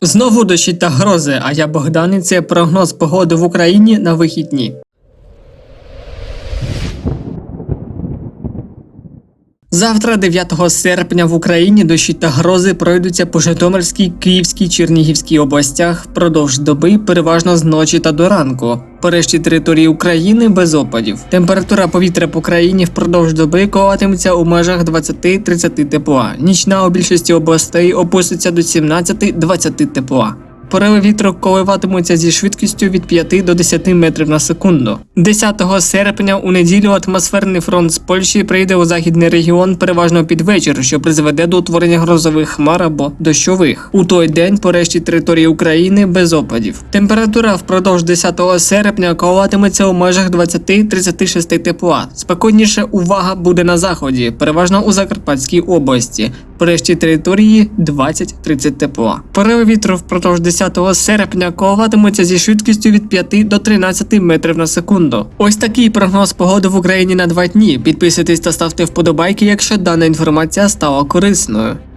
Знову дощі та грози, а я Богдан і це прогноз погоди в Україні на вихідні. Завтра, 9 серпня, в Україні дощі та грози пройдуться по Житомирській, Київській, Чернігівській областях впродовж доби, переважно з ночі та до ранку. По решті території України без опадів. Температура повітря по країні впродовж доби коливатиметься у межах 20-30 тепла. Нічна у більшості областей опуститься до 17-20 тепла. Пориви вітру коливатимуться зі швидкістю від 5 до 10 метрів на секунду. 10 серпня у неділю атмосферний фронт з Польщі прийде у західний регіон переважно під вечір, що призведе до утворення грозових хмар або дощових. У той день по решті території України без опадів. Температура впродовж 10 серпня коливатиметься у межах 20-36 тепла. Спокійніше увага буде на заході, переважно у Закарпатській області. По решті території 20-30 тепла. Пориви вітру впродовж 10 серпня коливатимуться зі швидкістю від 5 до 13 метрів на секунду. Ось такий прогноз погоди в Україні на два дні. Підписуйтесь та ставте вподобайки, якщо дана інформація стала корисною.